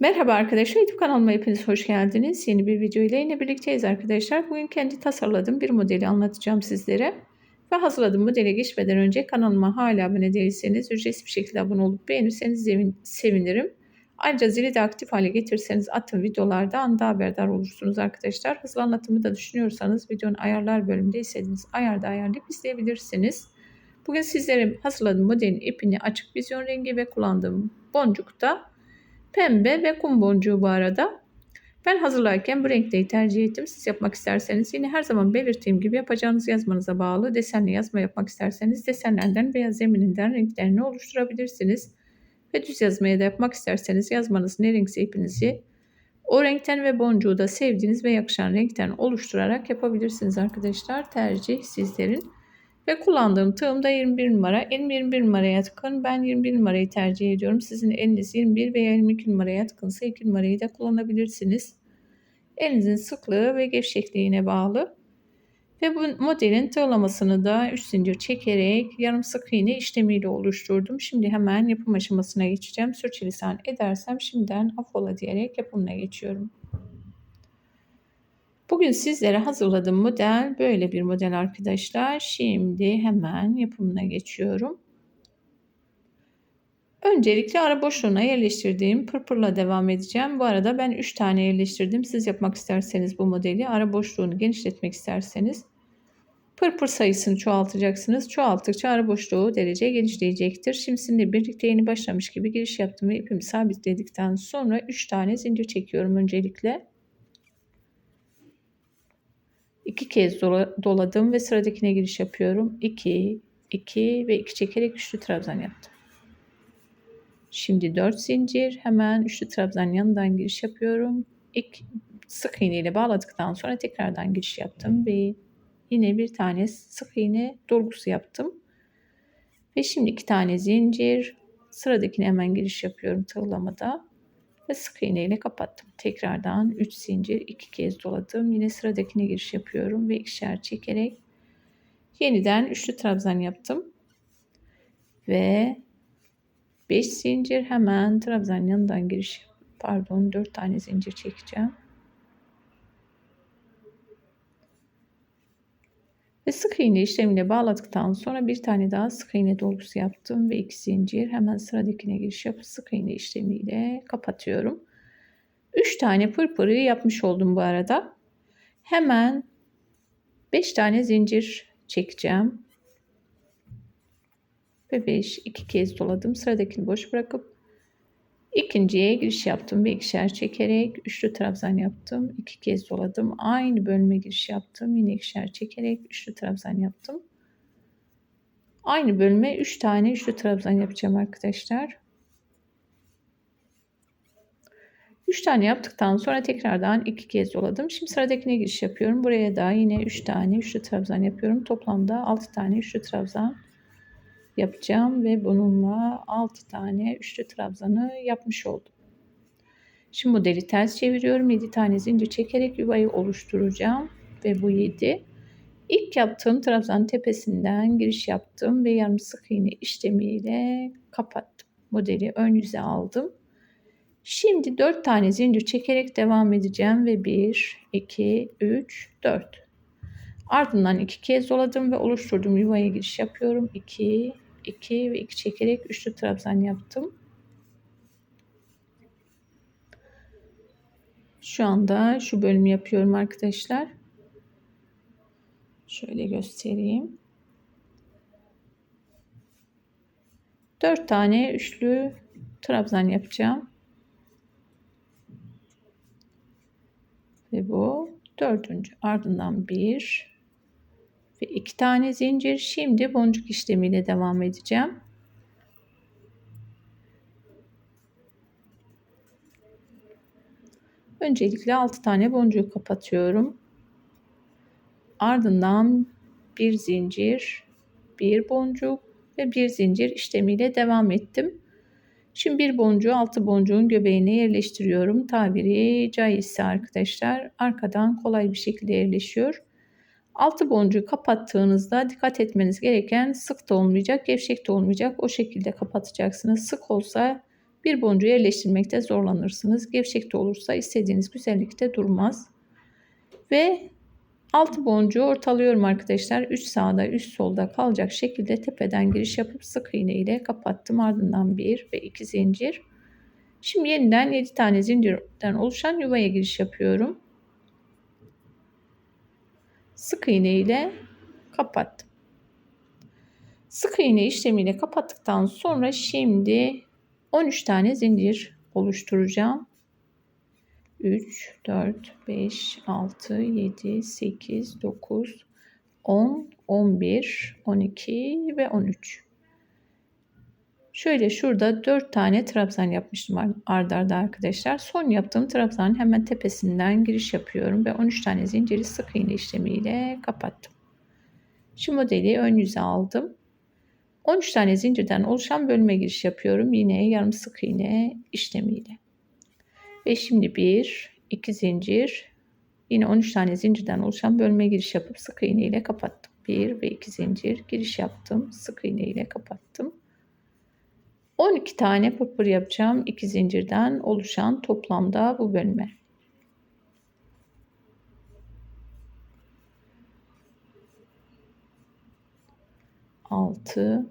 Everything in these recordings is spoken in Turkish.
Merhaba arkadaşlar, YouTube kanalıma hepiniz hoş geldiniz. Yeni bir video ile yine birlikteyiz arkadaşlar. Bugün kendi tasarladığım bir modeli anlatacağım sizlere. Ve hazırladığım modele geçmeden önce kanalıma hala abone değilseniz ücretsiz bir şekilde abone olup beğenirseniz sevinirim. Ayrıca zili de aktif hale getirirseniz attığım videolarda anda haberdar olursunuz arkadaşlar. Hızlı anlatımı da düşünüyorsanız videonun ayarlar bölümünde istediğiniz ayarda ayarlayıp izleyebilirsiniz. Bugün sizlere hazırladığım modelin ipini açık vizyon rengi ve kullandığım boncukta Pembe ve kum boncuğu bu arada. Ben hazırlarken bu renkleri tercih ettim. Siz yapmak isterseniz yine her zaman belirttiğim gibi yapacağınız yazmanıza bağlı desenli yazma yapmak isterseniz desenlerden veya zemininden renklerini oluşturabilirsiniz. Ve düz yazmaya da yapmak isterseniz yazmanız ne renkse ipinizi o renkten ve boncuğu da sevdiğiniz ve yakışan renkten oluşturarak yapabilirsiniz arkadaşlar. Tercih sizlerin. Ve kullandığım tığım da 21 numara. Elim 21 numaraya yatkın. Ben 21 numarayı tercih ediyorum. Sizin eliniz 21 veya 22 numaraya yatkınsa 2 numarayı da kullanabilirsiniz. Elinizin sıklığı ve gevşekliğine bağlı. Ve bu modelin tığlamasını da 3 zincir çekerek yarım sık iğne işlemiyle oluşturdum. Şimdi hemen yapım aşamasına geçeceğim. Sürçülisan edersem şimdiden affola diyerek yapımına geçiyorum. Bugün sizlere hazırladığım model böyle bir model arkadaşlar. Şimdi hemen yapımına geçiyorum. Öncelikle ara boşluğuna yerleştirdiğim pırpırla devam edeceğim. Bu arada ben 3 tane yerleştirdim. Siz yapmak isterseniz bu modeli ara boşluğunu genişletmek isterseniz pırpır sayısını çoğaltacaksınız. Çoğalttıkça ara boşluğu derece genişleyecektir. Şimdi birlikte yeni başlamış gibi giriş yaptım ve ipimi sabitledikten sonra 3 tane zincir çekiyorum öncelikle. İki kez doladım ve sıradakine giriş yapıyorum. 2, 2 ve 2 çekerek üçlü trabzan yaptım. Şimdi 4 zincir hemen üçlü trabzan yanından giriş yapıyorum. İlk sık iğne ile bağladıktan sonra tekrardan giriş yaptım ve yine bir tane sık iğne dolgusu yaptım. Ve şimdi iki tane zincir sıradakine hemen giriş yapıyorum tığlamada ve sık iğne ile kapattım. Tekrardan 3 zincir 2 kez doladım. Yine sıradakine giriş yapıyorum ve ikişer çekerek yeniden üçlü trabzan yaptım. Ve 5 zincir hemen trabzan yanından giriş pardon 4 tane zincir çekeceğim. Ve sık iğne işlemine bağladıktan sonra bir tane daha sık iğne dolgusu yaptım ve iki zincir hemen sıradakine giriş yapıp sık iğne işlemiyle kapatıyorum. 3 tane pırpırı yapmış oldum bu arada. Hemen 5 tane zincir çekeceğim. Ve 5 iki kez doladım. Sıradakini boş bırakıp İkinciye giriş yaptım ve ikişer çekerek üçlü trabzan yaptım. İki kez doladım. Aynı bölüme giriş yaptım. Yine ikişer çekerek üçlü trabzan yaptım. Aynı bölüme üç tane üçlü trabzan yapacağım arkadaşlar. Üç tane yaptıktan sonra tekrardan iki kez doladım. Şimdi sıradakine giriş yapıyorum. Buraya da yine üç tane üçlü trabzan yapıyorum. Toplamda altı tane üçlü trabzan yapacağım ve bununla 6 tane üçlü trabzanı yapmış oldum. Şimdi modeli ters çeviriyorum. 7 tane zincir çekerek yuvayı oluşturacağım ve bu 7. İlk yaptığım trabzan tepesinden giriş yaptım ve yarım sık iğne işlemiyle kapattım. Modeli ön yüze aldım. Şimdi 4 tane zincir çekerek devam edeceğim ve 1, 2, 3, 4. Ardından 2 kez doladım ve oluşturduğum yuvaya giriş yapıyorum. 2, 2 ve 2 çekerek üçlü trabzan yaptım. Şu anda şu bölümü yapıyorum arkadaşlar. Şöyle göstereyim. 4 tane üçlü trabzan yapacağım. Ve bu dördüncü. Ardından bir, ve iki tane zincir. Şimdi boncuk işlemiyle devam edeceğim. Öncelikle 6 tane boncuğu kapatıyorum. Ardından bir zincir, bir boncuk ve bir zincir işlemiyle devam ettim. Şimdi bir boncuğu altı boncuğun göbeğine yerleştiriyorum. Tabiri caizse arkadaşlar arkadan kolay bir şekilde yerleşiyor. Altı boncuğu kapattığınızda dikkat etmeniz gereken sık da olmayacak, gevşek de olmayacak. O şekilde kapatacaksınız. Sık olsa bir boncuğu yerleştirmekte zorlanırsınız. Gevşek de olursa istediğiniz güzellikte durmaz. Ve 6 boncuğu ortalıyorum arkadaşlar. 3 sağda 3 solda kalacak şekilde tepeden giriş yapıp sık iğne ile kapattım. Ardından 1 ve 2 zincir. Şimdi yeniden 7 tane zincirden oluşan yuvaya giriş yapıyorum. Sık iğne ile kapattım. Sık iğne işlemiyle kapattıktan sonra şimdi 13 tane zincir oluşturacağım. 3, 4, 5, 6, 7, 8, 9, 10, 11, 12 ve 13. Şöyle şurada 4 tane trabzan yapmıştım ardarda arda arkadaşlar. Son yaptığım trabzanın hemen tepesinden giriş yapıyorum ve 13 tane zinciri sık iğne işlemiyle kapattım. Şu modeli ön yüze aldım. 13 tane zincirden oluşan bölme giriş yapıyorum. Yine yarım sık iğne işlemiyle. Ve şimdi 1, 2 zincir. Yine 13 tane zincirden oluşan bölme giriş yapıp sık iğne ile kapattım. 1 ve 2 zincir giriş yaptım. Sık iğne ile kapattım. 12 tane pırpır yapacağım. 2 zincirden oluşan toplamda bu bölme. Altı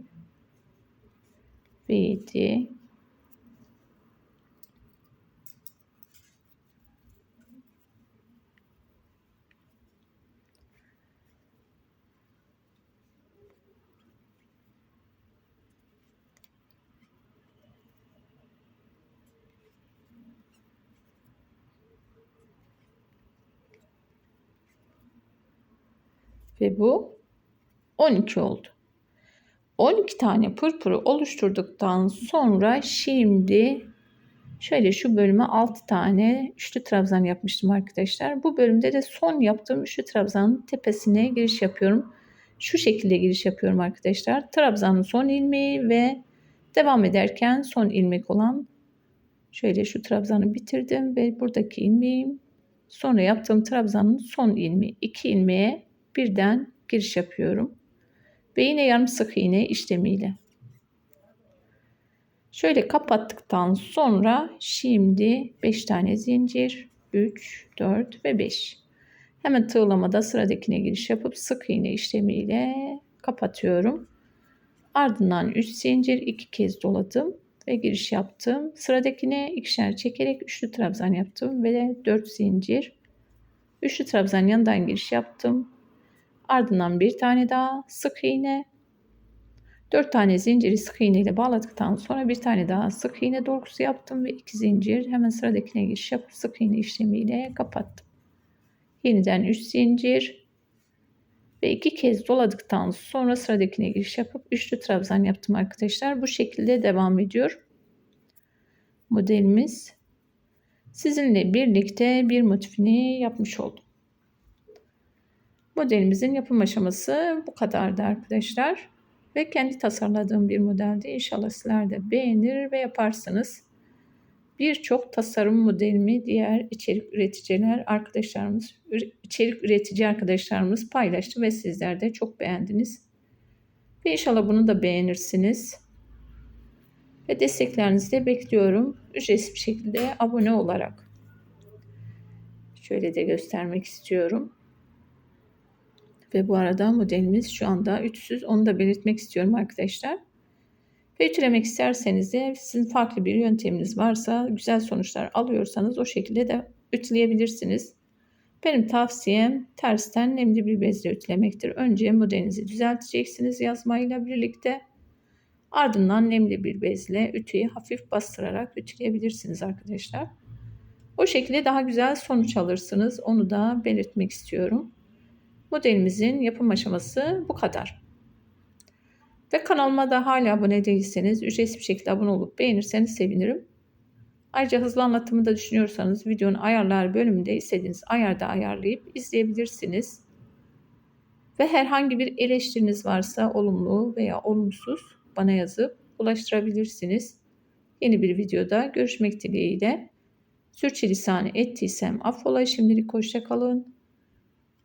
ve yedi Ve bu 12 oldu. 12 tane pırpırı oluşturduktan sonra şimdi şöyle şu bölüme 6 tane üçlü trabzan yapmıştım arkadaşlar. Bu bölümde de son yaptığım üçlü trabzanın tepesine giriş yapıyorum. Şu şekilde giriş yapıyorum arkadaşlar. Trabzanın son ilmeği ve devam ederken son ilmek olan şöyle şu trabzanı bitirdim ve buradaki ilmeğim sonra yaptığım trabzanın son ilmeği iki ilmeğe birden giriş yapıyorum. Ve yine yarım sık iğne işlemiyle. Şöyle kapattıktan sonra şimdi 5 tane zincir 3, 4 ve 5. Hemen tığlamada sıradakine giriş yapıp sık iğne işlemiyle kapatıyorum. Ardından 3 zincir 2 kez doladım ve giriş yaptım. Sıradakine ikişer çekerek üçlü trabzan yaptım ve 4 zincir. Üçlü trabzan yanından giriş yaptım. Ardından bir tane daha sık iğne. Dört tane zinciri sık iğne ile bağladıktan sonra bir tane daha sık iğne dolgusu yaptım ve iki zincir hemen sıradakine giriş yapıp sık iğne işlemiyle kapattım. Yeniden 3 zincir ve iki kez doladıktan sonra sıradakine giriş yapıp üçlü trabzan yaptım arkadaşlar. Bu şekilde devam ediyor. Modelimiz sizinle birlikte bir motifini yapmış oldum. Modelimizin yapım aşaması bu kadardı arkadaşlar. Ve kendi tasarladığım bir modelde inşallah sizler de beğenir ve yaparsınız. Birçok tasarım modelimi diğer içerik üreticiler arkadaşlarımız, içerik üretici arkadaşlarımız paylaştı ve sizler de çok beğendiniz. Ve inşallah bunu da beğenirsiniz. Ve desteklerinizi de bekliyorum. Ücretsiz bir şekilde abone olarak. Şöyle de göstermek istiyorum. Ve bu arada modelimiz şu anda ütüsüz. Onu da belirtmek istiyorum arkadaşlar. Ve ütülemek isterseniz de sizin farklı bir yönteminiz varsa güzel sonuçlar alıyorsanız o şekilde de ütüleyebilirsiniz. Benim tavsiyem tersten nemli bir bezle ütülemektir. Önce modelinizi düzelteceksiniz yazmayla birlikte. Ardından nemli bir bezle ütüyü hafif bastırarak ütüleyebilirsiniz arkadaşlar. O şekilde daha güzel sonuç alırsınız. Onu da belirtmek istiyorum. Modelimizin yapım aşaması bu kadar. Ve kanalıma da hala abone değilseniz ücretsiz bir şekilde abone olup beğenirseniz sevinirim. Ayrıca hızlı anlatımı da düşünüyorsanız videonun ayarlar bölümünde istediğiniz ayarda ayarlayıp izleyebilirsiniz. Ve herhangi bir eleştiriniz varsa olumlu veya olumsuz bana yazıp ulaştırabilirsiniz. Yeni bir videoda görüşmek dileğiyle. Sürçülisanı ettiysem affola şimdilik hoşça kalın.